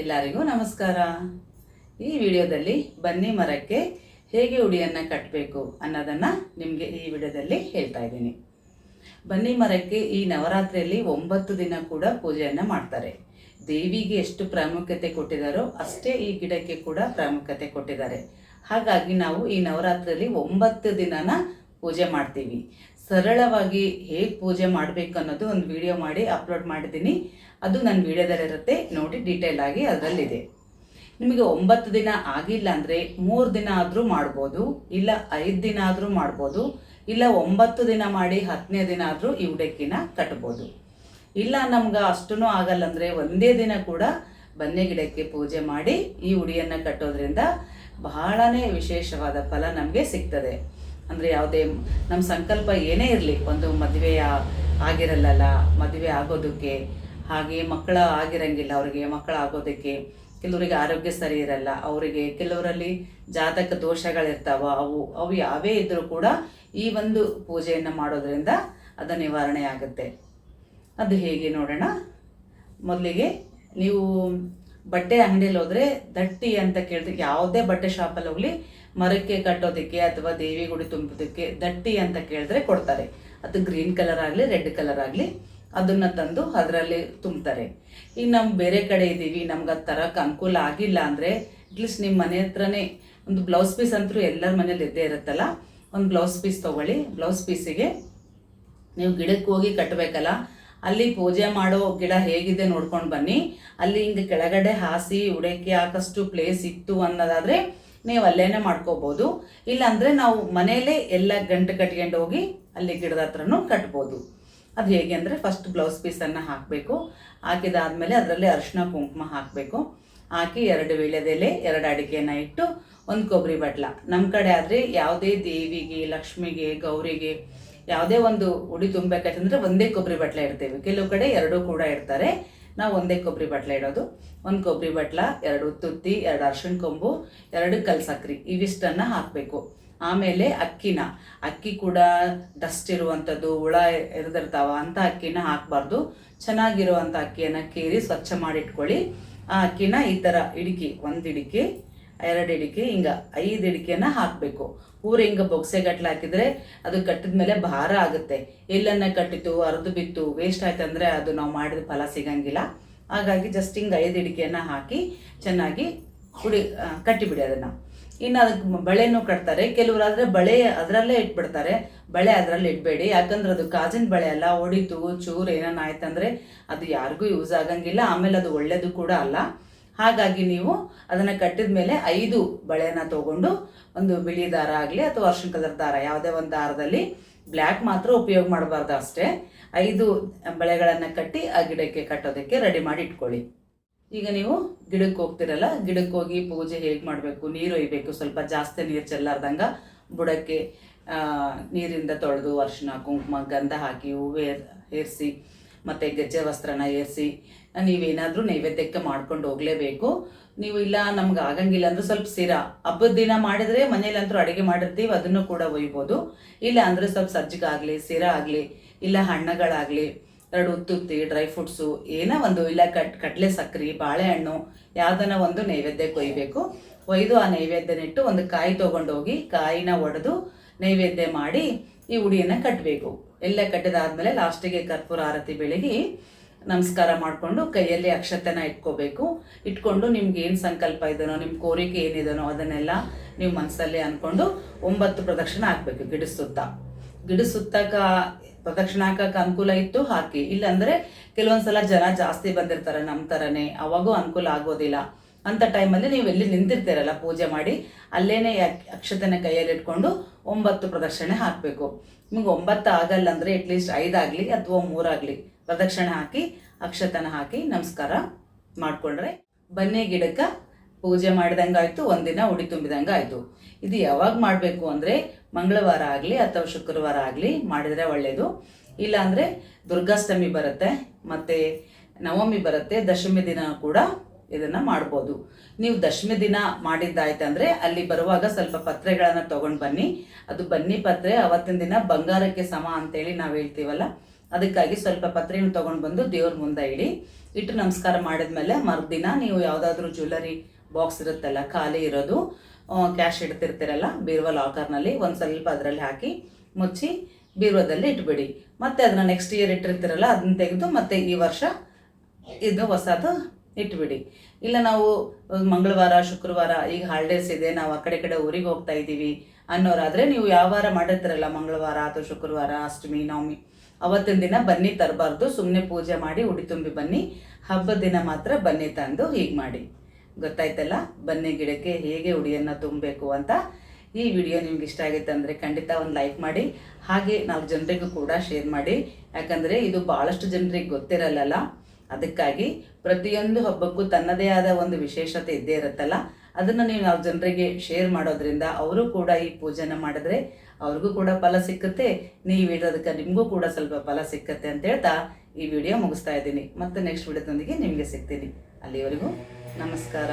ಎಲ್ಲರಿಗೂ ನಮಸ್ಕಾರ. ಈ ವಿಡಿಯೋದಲ್ಲಿ ಬನ್ನಿ ಮರಕ್ಕೆ ಹೇಗೆ ಉಡಿಯನ್ನು ಕಟ್ಟಬೇಕು ಅನ್ನೋದನ್ನು ನಿಮಗೆ ಈ ವಿಡಿಯೋದಲ್ಲಿ ಹೇಳ್ತಾ ಇದ್ದೀನಿ. ಬನ್ನಿ ಮರಕ್ಕೆ ಈ ನವರಾತ್ರಿಯಲ್ಲಿ ಒಂಬತ್ತು ದಿನ ಕೂಡ ಪೂಜೆಯನ್ನು ಮಾಡ್ತಾರೆ. ದೇವಿಗೆ ಎಷ್ಟು ಪ್ರಾಮುಖ್ಯತೆ ಕೊಟ್ಟಿದ್ದಾರೋ ಅಷ್ಟೇ ಈ ಗಿಡಕ್ಕೆ ಕೂಡ ಪ್ರಾಮುಖ್ಯತೆ ಕೊಟ್ಟಿದ್ದಾರೆ. ಹಾಗಾಗಿ ನಾವು ಈ ನವರಾತ್ರಿಯಲ್ಲಿ ಒಂಬತ್ತು ದಿನನ ಪೂಜೆ ಮಾಡ್ತೀವಿ. ಸರಳವಾಗಿ ಹೇಗೆ ಪೂಜೆ ಮಾಡಬೇಕು ಅನ್ನೋದು ಒಂದು ವಿಡಿಯೋ ಮಾಡಿ ಅಪ್ಲೋಡ್ ಮಾಡಿದ್ದೀನಿ. ಅದು ನನ್ನ ವಿಡಿಯೋದಲ್ಲಿರುತ್ತೆ, ನೋಡಿ ಡೀಟೇಲ್ ಆಗಿ ಅದರಲ್ಲಿದೆ. ನಿಮಗೆ ಒಂಬತ್ತು ದಿನ ಆಗಿಲ್ಲ ಅಂದರೆ ಮೂರು ದಿನ ಆದರೂ ಮಾಡ್ಬೋದು, ಇಲ್ಲ ಐದು ದಿನ ಆದರೂ ಮಾಡ್ಬೋದು, ಇಲ್ಲ ಒಂಬತ್ತು ದಿನ ಮಾಡಿ ಹತ್ತನೇ ದಿನ ಆದರೂ ಈ ಉಡಕ್ಕಿನ ಕಟ್ಬೋದು. ಇಲ್ಲ ನಮ್ಗೆ ಅಷ್ಟೂ ಆಗಲ್ಲ ಅಂದರೆ ಒಂದೇ ದಿನ ಕೂಡ ಬನ್ನಿ ಗಿಡಕ್ಕೆ ಪೂಜೆ ಮಾಡಿ ಈ ಉಡಿಯನ್ನು ಕಟ್ಟೋದ್ರಿಂದ ಬಹಳನೇ ವಿಶೇಷವಾದ ಫಲ ನಮಗೆ ಸಿಗ್ತದೆ. ಅಂದರೆ ಯಾವುದೇ ನಮ್ಮ ಸಂಕಲ್ಪ ಏನೇ ಇರಲಿ, ಒಂದು ಮದುವೆ ಆಗಿರಲ್ಲ ಮದುವೆ ಆಗೋದಕ್ಕೆ, ಹಾಗೆ ಮಕ್ಕಳ ಆಗಿರಂಗಿಲ್ಲ ಅವರಿಗೆ, ಮಕ್ಕಳ ಆಗೋದಕ್ಕೆ, ಕೆಲವರಿಗೆ ಆರೋಗ್ಯ ಸರಿ ಇರಲ್ಲ, ಅವರಿಗೆ ಕೆಲವರಲ್ಲಿ ಜಾತಕ ದೋಷಗಳಿರ್ತಾವ, ಅವು ಅವು ಯಾವೇ ಇದ್ದರೂ ಕೂಡ ಈ ಒಂದು ಪೂಜೆಯನ್ನು ಮಾಡೋದ್ರಿಂದ ಅದು ನಿವಾರಣೆ ಆಗುತ್ತೆ. ಅದು ಹೇಗೆ ನೋಡೋಣ? ಮೊದಲಿಗೆ ನೀವು ಬಟ್ಟೆ ಅಂಗಡಿಯಲ್ಲಿ ಹೋದ್ರೆ ದಟ್ಟಿ ಅಂತ ಕೇಳಿದ್ರೆ ಯಾವುದೇ ಬಟ್ಟೆ ಶಾಪಲ್ಲಿ ಹೋಗಲಿ, ಮರಕ್ಕೆ ಕಟ್ಟೋದಕ್ಕೆ ಅಥವಾ ದೇವಿ ಗುಡಿ ತುಂಬೋದಕ್ಕೆ ದಟ್ಟಿ ಅಂತ ಕೇಳಿದ್ರೆ ಕೊಡ್ತಾರೆ. ಅದು ಗ್ರೀನ್ ಕಲರ್ ಆಗಲಿ, ರೆಡ್ ಕಲರ್ ಆಗಲಿ, ಅದನ್ನು ತಂದು ಅದರಲ್ಲಿ ತುಂಬ್ತಾರೆ. ಈಗ ನಾವು ಬೇರೆ ಕಡೆ ಇದ್ದೀವಿ, ನಮ್ಗೆ ಅದು ತರಕ್ಕೆ ಅನುಕೂಲ ಆಗಿಲ್ಲ ಅಂದರೆ ಅಟ್ಲೀಸ್ಟ್ ನಿಮ್ಮ ಮನೆ ಹತ್ರನೇ ಒಂದು ಬ್ಲೌಸ್ ಪೀಸ್ ಅಂತೂ ಎಲ್ಲರ ಮನೇಲಿ ಇದ್ದೇ ಇರುತ್ತಲ್ಲ, ಒಂದು ಬ್ಲೌಸ್ ಪೀಸ್ ತೊಗೊಳ್ಳಿ. ಬ್ಲೌಸ್ ಪೀಸಿಗೆ ನೀವು ಗಿಡಕ್ಕೆ ಹೋಗಿ ಕಟ್ಟಬೇಕಲ್ಲ ಅಲ್ಲಿ ಪೂಜೆ ಮಾಡೋ ಗಿಡ ಹೇಗಿದೆ ನೋಡ್ಕೊಂಡು ಬನ್ನಿ. ಅಲ್ಲಿ ಹಿಂಗೆ ಕೆಳಗಡೆ ಹಾಸಿ ಉಡಕ್ಕೆ ಹಾಕಷ್ಟು ಪ್ಲೇಸ್ ಇತ್ತು ಅನ್ನೋದಾದರೆ ನೀವು ಅಲ್ಲೇನೆ ಮಾಡ್ಕೋಬೋದು. ಇಲ್ಲಾಂದರೆ ನಾವು ಮನೆಯಲ್ಲೇ ಎಲ್ಲ ಗಂಟು ಕಟ್ಕೊಂಡು ಹೋಗಿ ಅಲ್ಲಿ ಗಿಡದ ಹತ್ರನೂ ಕಟ್ಬೋದು. ಅದು ಹೇಗೆ ಅಂದರೆ ಫಸ್ಟ್ ಬ್ಲೌಸ್ ಪೀಸನ್ನು ಹಾಕಬೇಕು. ಹಾಕಿದಾದ್ಮೇಲೆ ಅದರಲ್ಲಿ ಅರಿಶಿನ ಕುಂಕುಮ ಹಾಕಬೇಕು. ಹಾಕಿ ಎರಡು ವೀಳ್ಯದೆಲೆ ಎರಡು ಅಡಿಕೆನ ಇಟ್ಟು ಒಂದು ಕೊಬ್ಬರಿ ಬಟ್ಲ. ನಮ್ಮ ಕಡೆ ಆದರೆ ಯಾವುದೇ ದೇವಿಗೆ, ಲಕ್ಷ್ಮಿಗೆ, ಗೌರಿಗೆ ಯಾವುದೇ ಒಂದು ಉಡಿ ತುಂಬಬೇಕಾಯ್ತಂದ್ರೆ ಒಂದೇ ಕೊಬ್ಬರಿ ಬಟ್ಲೆ ಇಡ್ತೇವೆ. ಕೆಲವು ಕಡೆ ಎರಡೂ ಕೂಡ ಇಡ್ತಾರೆ. ನಾವು ಒಂದೇ ಕೊಬ್ಬರಿ ಬಟ್ಲೆ ಇಡೋದು. ಒಂದು ಕೊಬ್ಬರಿ ಬಟ್ಲ, ಎರಡು ತುತ್ತಿ, ಎರಡು ಅರ್ಶಿಣ ಕೊಂಬು, ಎರಡು ಕಲ್ಸಕ್ರಿ ಇವಿಷ್ಟನ್ನು ಹಾಕಬೇಕು. ಆಮೇಲೆ ಅಕ್ಕಿನ, ಅಕ್ಕಿ ಕೂಡ ಡಸ್ಟ್ ಇರುವಂಥದ್ದು ಹುಳ ಇರದಿರ್ತಾವ ಅಂಥ ಅಕ್ಕಿನ ಹಾಕಬಾರ್ದು. ಚೆನ್ನಾಗಿರುವಂಥ ಅಕ್ಕಿಯನ್ನು ಕೇರಿ ಸ್ವಚ್ಛ ಮಾಡಿಟ್ಕೊಳ್ಳಿ. ಆ ಅಕ್ಕಿನ ಈ ಥರ ಇಡಿಕೆ, ಒಂದು ಇಡಿಕೆ ಎರಡು ಇಡಿಕೆ, ಹಿಂಗೆ ಐದು ಇಡಿಕೆನ ಹಾಕಬೇಕು. ಪೂರ ಹಿಂಗೆ ಬೊಗ್ಸೆಗಟ್ಲೆ ಹಾಕಿದರೆ ಅದು ಕಟ್ಟಿದ ಮೇಲೆ ಭಾರ ಆಗುತ್ತೆ. ಎಲ್ಲನ್ನ ಕಟ್ಟಿತು, ಅರ್ದು ಬಿತ್ತು ವೇಸ್ಟ್ ಆಯ್ತು ಅಂದರೆ ಅದು ನಾವು ಮಾಡಿದ ಫಲ ಸಿಗಂಗಿಲ್ಲ. ಹಾಗಾಗಿ ಜಸ್ಟ್ ಹಿಂಗೆ ಐದು ಇಡಿಕೆಯನ್ನು ಹಾಕಿ ಚೆನ್ನಾಗಿ ಕುಡಿ ಕಟ್ಟಿಬಿಡಿ ಅದನ್ನು. ಇನ್ನು ಅದಕ್ಕೆ ಬಳೆನೂ ಕಟ್ತಾರೆ. ಕೆಲವರಾದರೆ ಬಳೆ ಅದರಲ್ಲೇ ಇಟ್ಬಿಡ್ತಾರೆ. ಬಳೆ ಅದರಲ್ಲಿ ಇಡಬೇಡಿ. ಯಾಕಂದ್ರೆ ಅದು ಕಾಜಿನ ಬಳೆ ಅಲ್ಲ, ಹೊಡಿತು, ಚೂರು ಏನಾನ ಆಯ್ತಂದ್ರೆ ಅದು ಯಾರಿಗೂ ಯೂಸ್ ಆಗಂಗಿಲ್ಲ. ಆಮೇಲೆ ಅದು ಒಳ್ಳೆಯದು ಕೂಡ ಅಲ್ಲ. ಹಾಗಾಗಿ ನೀವು ಅದನ್ನು ಕಟ್ಟಿದ ಮೇಲೆ ಐದು ಬಳೆನ ತಗೊಂಡು ಒಂದು ಬಿಳಿ ದಾರ ಆಗಲಿ ಅಥವಾ ಅರ್ಶಿಣ ಕಲರ್ ದಾರ, ಯಾವುದೇ ಒಂದು ದಾರದಲ್ಲಿ ಬ್ಲ್ಯಾಕ್ ಮಾತ್ರ ಉಪಯೋಗ ಮಾಡಬಾರ್ದು ಅಷ್ಟೇ. ಐದು ಬಳೆಗಳನ್ನು ಕಟ್ಟಿ ಆ ಗಿಡಕ್ಕೆ ಕಟ್ಟೋದಕ್ಕೆ ರೆಡಿ ಮಾಡಿ ಇಟ್ಕೊಳ್ಳಿ. ಈಗ ನೀವು ಗಿಡಕ್ಕೆ ಹೋಗ್ತಿರಲ್ಲ, ಗಿಡಕ್ಕೆ ಹೋಗಿ ಪೂಜೆ ಹೇಗೆ ಮಾಡಬೇಕು? ನೀರು ಒಯ್ಬೇಕು, ಸ್ವಲ್ಪ ಜಾಸ್ತಿ ನೀರು ಚೆಲ್ಲಾರ್ದಂಗ ಬುಡಕ್ಕೆ ನೀರಿಂದ ತೊಳೆದು ಅರಿಶಿನ, ಕುಂಕುಮ, ಗಂಧ ಹಾಕಿ, ಹೂವೇ ಏರಿಸಿ ಮತ್ತು ಗೆಜ್ಜೆ ವಸ್ತ್ರನ ಏರಿಸಿ, ನೀವೇನಾದರೂ ನೈವೇದ್ಯಕ್ಕೆ ಮಾಡ್ಕೊಂಡು ಹೋಗಲೇಬೇಕು. ನೀವು ಇಲ್ಲ ನಮ್ಗೆ ಆಗಂಗಿಲ್ಲ ಅಂದ್ರೆ ಸ್ವಲ್ಪ ಸಿರಾ. ಹಬ್ಬದ ದಿನ ಮಾಡಿದ್ರೆ ಮನೇಲಂತೂ ಅಡುಗೆ ಮಾಡಿರ್ತೀವಿ, ಅದನ್ನು ಕೂಡ ಒಯ್ಬೋದು. ಇಲ್ಲ ಅಂದರೆ ಸ್ವಲ್ಪ ಸಜ್ಜಿಗೆ ಆಗಲಿ ಸಿರಾ ಆಗಲಿ, ಇಲ್ಲ ಹಣ್ಣುಗಳಾಗಲಿ, ಎರಡು ಉತ್ತುತ್ತಿ, ಡ್ರೈ ಫ್ರೂಟ್ಸು, ಏನೋ ಒಂದು, ಇಲ್ಲ ಕಟ್ ಕಡಲೆ ಸಕ್ಕರೆ ಬಾಳೆಹಣ್ಣು ಯಾವುದನ್ನ ಒಂದು ನೈವೇದ್ಯಕ್ಕೆ ಒಯ್ಬೇಕು. ಒಯ್ದು ಆ ನೈವೇದ್ಯನಿಟ್ಟು ಒಂದು ಕಾಯಿ ತೊಗೊಂಡೋಗಿ, ಕಾಯಿನ ಒಡೆದು ನೈವೇದ್ಯ ಮಾಡಿ ಈ ಉಡಿಯನ್ನು ಕಟ್ಟಬೇಕು ಎಲ್ಲ ಕಟ್ಟಿದಾದ್ಮೇಲೆ ಲಾಸ್ಟಿಗೆ ಕರ್ಪೂರ ಆರತಿ ಬೆಳಗಿ ನಮಸ್ಕಾರ ಮಾಡಿಕೊಂಡು ಕೈಯಲ್ಲಿ ಅಕ್ಷತೆನ ಇಟ್ಕೋಬೇಕು. ಇಟ್ಕೊಂಡು ನಿಮ್ಗೆ ಏನು ಸಂಕಲ್ಪ ಇದನೋ ನಿಮ್ಮ ಕೋರಿಕೆ ಏನಿದನೋ ಅದನ್ನೆಲ್ಲ ನೀವು ಮನಸ್ಸಲ್ಲಿ ಅಂದ್ಕೊಂಡು ಒಂಬತ್ತು ಪ್ರದಕ್ಷಿಣ ಹಾಕಬೇಕು, ಗಿಡ ಸುತ್ತ. ಗಿಡ ಸುತ್ತಕ, ಪ್ರದಕ್ಷಿಣ ಹಾಕಕ್ಕೆ ಅನುಕೂಲ ಇತ್ತು, ಹಾಕಿ. ಇಲ್ಲಾಂದರೆ ಕೆಲವೊಂದ್ಸಲ ಜನ ಜಾಸ್ತಿ ಬಂದಿರ್ತಾರೆ ನಮ್ಮ ಥರನೇ ಅವಾಗೂ ಅನುಕೂಲ ಆಗೋದಿಲ್ಲ. ಅಂಥ ಟೈಮಲ್ಲಿ ನೀವು ಎಲ್ಲಿ ನಿಂತಿರ್ತೀರಲ್ಲ ಪೂಜೆ ಮಾಡಿ, ಅಲ್ಲೇನೆ ಕೈಯಲ್ಲಿ ಇಟ್ಕೊಂಡು ಒಂಬತ್ತು ಪ್ರದಕ್ಷಿಣೆ ಹಾಕಬೇಕು. ನಿಮ್ಗೆ ಒಂಬತ್ತು ಆಗಲ್ಲ ಅಂದರೆ ಅಟ್ಲೀಸ್ಟ್ ಐದಾಗಲಿ ಅಥವಾ ಮೂರಾಗಲಿ ಪ್ರದಕ್ಷಿಣೆ ಹಾಕಿ, ಅಕ್ಷತನ ಹಾಕಿ ನಮಸ್ಕಾರ ಮಾಡಿಕೊಂಡ್ರೆ ಬನ್ನಿ ಗಿಡಕ್ಕೆ, ಪೂಜೆ ಮಾಡಿದಂಗಾಯ್ತು ಒಂದಿನ ಉಡಿ ತುಂಬಿದಂಗೆ ಆಯಿತು. ಇದು ಯಾವಾಗ ಮಾಡಬೇಕು ಅಂದರೆ ಮಂಗಳವಾರ ಆಗಲಿ ಅಥವಾ ಶುಕ್ರವಾರ ಆಗಲಿ ಮಾಡಿದರೆ ಒಳ್ಳೆಯದು ಇಲ್ಲಾಂದರೆ ದುರ್ಗಾಷ್ಟಮಿ ಬರುತ್ತೆ, ಮತ್ತು ನವಮಿ ಬರುತ್ತೆ, ದಶಮಿ ದಿನ ಕೂಡ ಇದನ್ನು ಮಾಡ್ಬೋದು. ನೀವು ದಶಮಿ ದಿನ ಮಾಡಿದ್ದಾಯ್ತಂದರೆ ಅಲ್ಲಿ ಬರುವಾಗ ಸ್ವಲ್ಪ ಪತ್ರೆಗಳನ್ನು ತೊಗೊಂಡು ಬನ್ನಿ. ಅದು ಬನ್ನಿ ಪತ್ರೆ, ಅವತ್ತಿನ ದಿನ ಬಂಗಾರಕ್ಕೆ ಸಮ ಅಂತೇಳಿ ನಾವು ಹೇಳ್ತೀವಲ್ಲ, ಅದಕ್ಕಾಗಿ ಸ್ವಲ್ಪ ಪತ್ರೆಯನ್ನು ತೊಗೊಂಡು ಬಂದು ದೇವ್ರ ಮುಂದೆ ಇಡಿ. ಇಟ್ಟು ನಮಸ್ಕಾರ ಮಾಡಿದ್ಮೇಲೆ ಮರುದಿನ ನೀವು ಯಾವುದಾದ್ರೂ ಜ್ಯುವೆಲರಿ ಬಾಕ್ಸ್ ಇರುತ್ತಲ್ಲ, ಖಾಲಿ ಇರೋದು ಕ್ಯಾಶ್ ಇಡ್ತಿರ್ತೀರಲ್ಲ, ಬೀರುವ ಲಾಕರ್ನಲ್ಲಿ ಒಂದು ಸ್ವಲ್ಪ ಅದರಲ್ಲಿ ಹಾಕಿ ಮುಚ್ಚಿ ಬೀರುವದಲ್ಲಿ ಇಟ್ಬಿಡಿ. ಮತ್ತೆ ಅದನ್ನ ನೆಕ್ಸ್ಟ್ ಇಯರ್ ಇಟ್ಟಿರ್ತೀರಲ್ಲ, ಅದನ್ನ ತೆಗೆದು ಮತ್ತೆ ಈ ವರ್ಷ ಇದು ಹೊಸದು ಇಟ್ಬಿಡಿ. ಇಲ್ಲ ನಾವು ಮಂಗಳವಾರ, ಶುಕ್ರವಾರ ಈಗ ಹಾಲಿಡೇಸ್ ಇದೆ, ನಾವು ಆ ಕಡೆ ಕಡೆ ಊರಿಗೆ ಹೋಗ್ತಾ ಇದ್ದೀವಿ ಅನ್ನೋರಾದರೆ ನೀವು ಯಾವ ವಾರ ಮಾಡಿರ್ತೀರಲ್ಲ, ಮಂಗಳವಾರ ಅಥವಾ ಶುಕ್ರವಾರ, ಅಷ್ಟಮಿ, ನವಮಿ, ಅವತ್ತಿನ ದಿನ ಬನ್ನಿ ತರಬಾರ್ದು ಸುಮ್ಮನೆ ಪೂಜೆ ಮಾಡಿ ಉಡಿ ತುಂಬಿ ಬನ್ನಿ, ಹಬ್ಬದ ದಿನ ಮಾತ್ರ ಬನ್ನಿ ತಂದು ಹೀಗೆ ಮಾಡಿ. ಗೊತ್ತಾಯ್ತಲ್ಲ? ಬನ್ನಿ ಗಿಡಕ್ಕೆ ಹೇಗೆ ಉಡಿಯನ್ನು ತುಂಬಬೇಕು ಅಂತ ಈ ವಿಡಿಯೋ ನಿಮ್ಗೆ ಇಷ್ಟ ಆಗಿತ್ತು ಅಂದರೆ ಖಂಡಿತ ಒಂದು ಲೈಕ್ ಮಾಡಿ, ಹಾಗೆ ನಾಲ್ಕು ಜನರಿಗೂ ಕೂಡ ಶೇರ್ ಮಾಡಿ. ಯಾಕಂದರೆ ಇದು ಭಾಳಷ್ಟು ಜನರಿಗೆ ಗೊತ್ತಿರಲ್ಲ ಅದಕ್ಕಾಗಿ ಪ್ರತಿಯೊಂದು ಹಬ್ಬಕ್ಕೂ ತನ್ನದೇ ಆದ ಒಂದು ವಿಶೇಷತೆ ಇದ್ದೇ ಇರುತ್ತಲ್ಲ, ಅದನ್ನು ನೀವು ನಾವು ಜನರಿಗೆ ಶೇರ್ ಮಾಡೋದ್ರಿಂದ ಅವರು ಕೂಡ ಈ ಪೂಜೆನ ಮಾಡಿದ್ರೆ ಅವ್ರಿಗೂ ಕೂಡ ಫಲ ಸಿಕ್ಕುತ್ತೆ. ನೀವು ಇಡೋದಕ್ಕೆ ನಿಮಗೂ ಕೂಡ ಸ್ವಲ್ಪ ಫಲ ಸಿಕ್ಕತ್ತೆ ಅಂತ ಹೇಳ್ತಾ ಈ ವಿಡಿಯೋ ಮುಗಿಸ್ತಾ ಇದ್ದೀನಿ. ಮತ್ತೆ ನೆಕ್ಸ್ಟ್ ವಿಡಿಯೋದೊಂದಿಗೆ ನಿಮಗೆ ಸಿಗ್ತೀನಿ. ಅಲ್ಲಿವರೆಗೂ ನಮಸ್ಕಾರ.